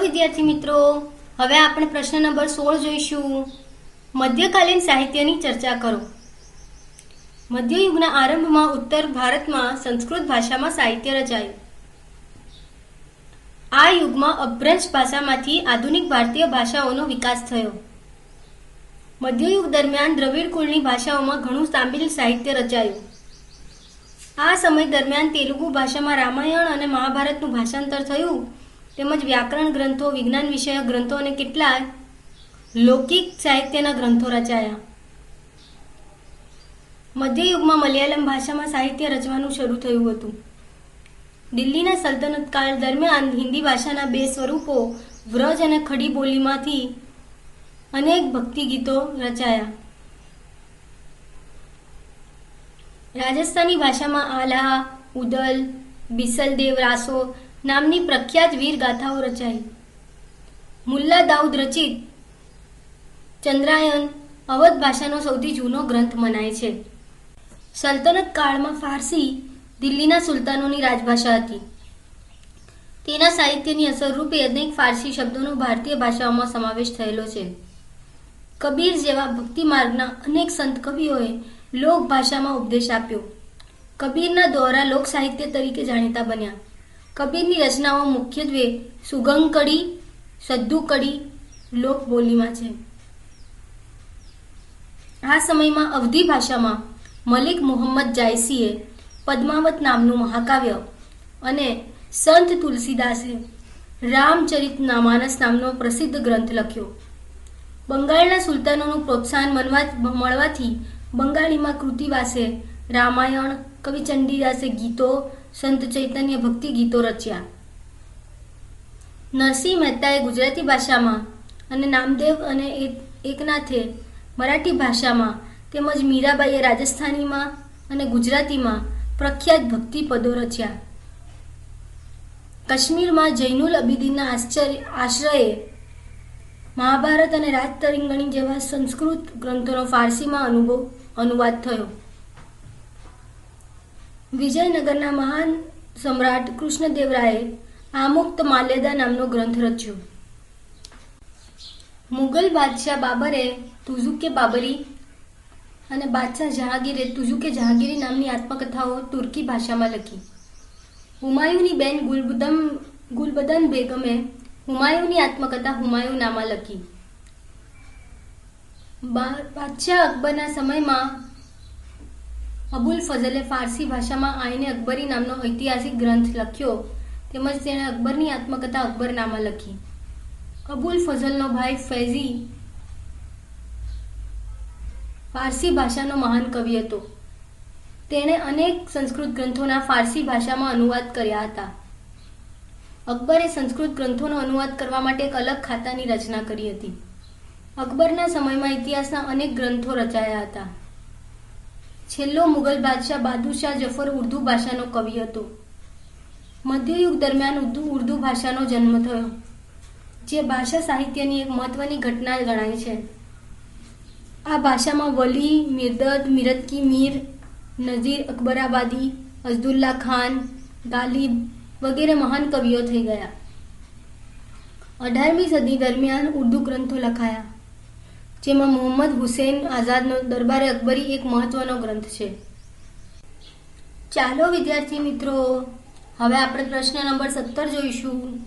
વિદ્યાર્થી મિત્રો, હવે આપણે પ્રશ્ન નંબર સોળ જોઈશું. મધ્યકાલીન સાહિત્યની ચર્ચા કરો. મધ્યયુગના આરંભમાં ઉત્તર ભારતમાં સંસ્કૃત ભાષામાં સાહિત્ય રચાયું. આ યુગમાં અભ્રંશ ભાષામાંથી આધુનિક ભારતીય ભાષાઓનો વિકાસ થયો. મધ્યયુગ દરમિયાન દ્રવિડ કુળની ભાષાઓમાં ઘણું તામિલ સાહિત્ય રચાયું. આ સમય દરમિયાન તેલુગુ ભાષામાં રામાયણ અને મહાભારતનું ભાષાંતર થયું. તેમજ વ્યાકરણ ગ્રંથો, વિજ્ઞાન વિષયક ગ્રંથો અને કેટલાક લૌકિક સાહિત્યના ગ્રંથો રચાયા. મધ્યયુગમાં મલયાલમ ભાષામાં સાહિત્ય રચવાનું શરૂ થયું હતું. દિલ્હીના સલ્તનત કાળ દરમિયાન હિન્દી ભાષાના બે સ્વરૂપો વ્રજ અને ખડી બોલીમાંથી અનેક ભક્તિ ગીતો રચાયા. રાજસ્થાની ભાષામાં આલા, ઉદલ, બિસલદેવ રાસો નામની પ્રખ્યાત વીર ગાથાઓ રચાઈ. મુલ્લા દાઉદ રચિત ચંદ્રાયન અવધ ભાષાનો સૌથી જૂનો ગ્રંથ મનાય છે. સલ્તનત કાળમાં ફારસી દિલ્હીના સુલતાનોની રાજભાષા હતી. તેના સાહિત્યની અસર રૂપે અનેક ફારસી શબ્દોનો ભારતીય ભાષાઓમાં સમાવેશ થયેલો છે. કબીર જેવા ભક્તિ માર્ગના અનેક સંત કવિઓએ લોક ભાષામાં ઉપદેશ આપ્યો. કબીરના દોરા લોક સાહિત્ય તરીકે જાણીતા બન્યા. કબીરની રચનાઓ મુખ્યત્વે સુગમ કડી સદ્ધુ કડી લોકબોલીમાં છે. આ સમયમાં અવધી ભાષામાં મલિક મુહમ્મદ જાયસીએ પદ્માવત નામનું મહાકાવ્ય અને સંત તુલસીદાસે રામચરિત માનસ નામનો પ્રસિદ્ધ ગ્રંથ લખ્યો. બંગાળના સુલતાનોનું પ્રોત્સાહન મળવાથી બંગાળીમાં કૃતિવાસે રામાયણ કવિ ચંડીદાસે ગીતો સંત ચૈતન્ય ભક્તિ ગીતો રચ્યા. નરસિંહ મહેતાએ ગુજરાતી ભાષામાં અને નામદેવ અને એકનાથે મરાઠી ભાષામાં તેમજ મીરાબાઈએ રાજસ્થાનીમાં અને ગુજરાતીમાં પ્રખ્યાત ભક્તિ પદો રચ્યા. કાશ્મીરમાં જૈનુલ અબીદીનના આશ્ચર્ય, આશ્રયે મહાભારત અને રાજતરિંગણી જેવા સંસ્કૃત ગ્રંથોનો ફારસીમાં અનુભવ, અનુવાદ થયો. વિજયનગરના મહાન સમ્રાટ કૃષ્ણદેવરાયે આમુક્ત માલ્યદા નામનો ગ્રંથ રચ્યો. મુગલ બાદશાહ બાબરે તુઝુકે બાબરી અને બાદશાહ જહાંગીરે તુઝુકે જહાંગીરી નામની આત્મકથાઓ તુર્કી ભાષામાં લખી. હુમાયુની બેન ગુલબદમ ગુલબદન બેગમે હુમાયુની આત્મકથા હુમાયુનામા લખી. બાદશાહ અકબરના સમયમાં અબુલ ફઝલે ફારસી ભાષામાં આઈને અકબરી નામનો ઐતિહાસિક ગ્રંથ લખ્યો. તેમજ તેણે અકબરની આત્મકથા અકબરનામા લખી. અબુલ ફઝલનો ભાઈ ફૈઝી ફારસી ભાષાનો મહાન કવિ હતો. તેણે અનેક સંસ્કૃત ગ્રંથોના ફારસી ભાષામાં અનુવાદ કર્યા હતા. અકબરે સંસ્કૃત ગ્રંથોનો અનુવાદ કરવા માટે એક અલગ ખાતાની રચના કરી હતી. અકબરના સમયમાં ઇતિહાસના અનેક ગ્રંથો રચાયા હતા. છેલ્લો મુગલ બાદશાહ બહાદુરશાહ જફર ઉર્દુ ભાષાનો કવિ હતો. મધ્યયુગ દરમિયાન ઉર્દુ ઉર્દુ ભાષાનો જન્મ થયો, જે ભાષા સાહિત્યની એક મહત્વની ઘટના ગણાય છે. આ ભાષામાં વલી, મિરદદ, મિરતકી, મીર, નઝીર, અકબરાબાદી, અઝદુલ્લા ખાન, ગાલિબ વગેરે મહાન કવિઓ થઈ ગયા. અઢારમી સદી દરમિયાન ઉર્દુ ગ્રંથો લખાયા. જેમાં મોહમ્મદ હુસેન આઝાદનો દરબારે અકબરી એક મહત્વનો ગ્રંથ છે. ચાલો વિદ્યાર્થી મિત્રો, હવે આપણે પ્રશ્ન નંબર સત્તર જોઈશું.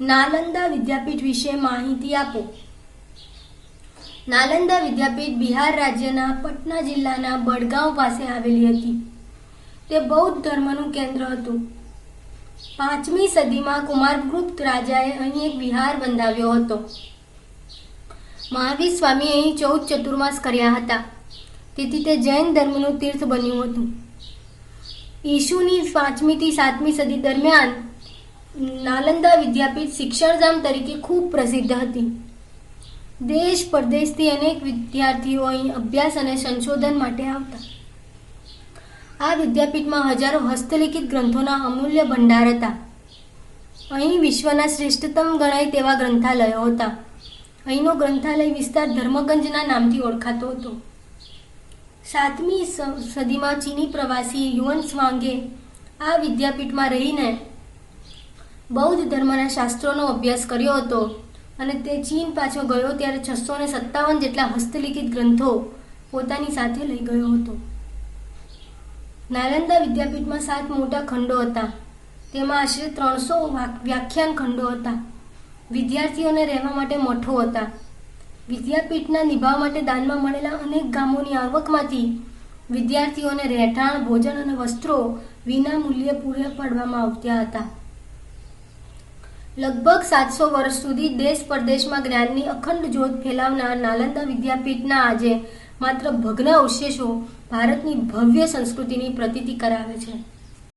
નાલંદા વિદ્યાપીઠ વિશે માહિતી આપો. નાલંદા વિદ્યાપીઠ બિહાર રાજ્યના પટના જિલ્લાના બડગાંવ પાસે આવેલી હતી. તે બૌદ્ધ ધર્મનું કેન્દ્ર હતું. પાંચમી સદીમાં કુમારગુપ્ત રાજાએ અહીં એક વિહાર બંધાવ્યો હતો. મહાવીર સ્વામી અહીં ચૌદ ચતુર્માસ કર્યા હતા. તેથી તે જૈન ધર્મનું તીર્થ બન્યું હતું. ઈશુની પાંચમીથી સાતમી સદી દરમિયાન નાલંદા વિદ્યાપીઠ શિક્ષણધામ તરીકે ખૂબ પ્રસિદ્ધ હતી. દેશ પરદેશથી અનેક વિદ્યાર્થીઓ અહીં અભ્યાસ અને સંશોધન માટે આવતા. આ વિદ્યાપીઠમાં હજારો હસ્તલિખિત ગ્રંથોના અમૂલ્ય ભંડાર હતા. અહીં વિશ્વના શ્રેષ્ઠતમ ગણાય તેવા ગ્રંથાલયો હતા. અહીંનો ગ્રંથાલય વિસ્તાર ધર્મગંજના નામથી ઓળખાતો હતો. સાતમી સદીમાં ચીની પ્રવાસી યુવન સ્વાંગે આ વિદ્યાપીઠમાં રહીને બૌદ્ધ ધર્મના શાસ્ત્રોનો અભ્યાસ કર્યો હતો અને તે ચીન પાછો ગયો ત્યારે છસો ને સત્તાવન જેટલા હસ્તલિખિત ગ્રંથો પોતાની સાથે લઈ ગયો હતો. નાલંદા વિદ્યાપીઠમાં સાત મોટા ખંડો હતા. તેમાં આશરે ત્રણસો વ્યાખ્યાન ખંડો હતા. વિદ્યાર્થીઓને રહેવા માટે મઠો હતા. વિદ્યાપીઠના નિભાવ માટે દાનમાં મળેલા અનેક ગામોની આવકમાંથી વિદ્યાર્થીઓને રહેઠાણ, ભોજન અને વસ્ત્રો વિના મૂલ્યે પૂરા પાડવામાં આવતા હતા. લગભગ સાતસો વર્ષ સુધી દેશ પરદેશમાં જ્ઞાનની અખંડ જ્યોત ફેલાવનાર નાલંદા વિદ્યાપીઠના આજે માત્ર ભગ્ન અવશેષો ભારતની ભવ્ય સંસ્કૃતિની પ્રતીતિ કરાવે છે.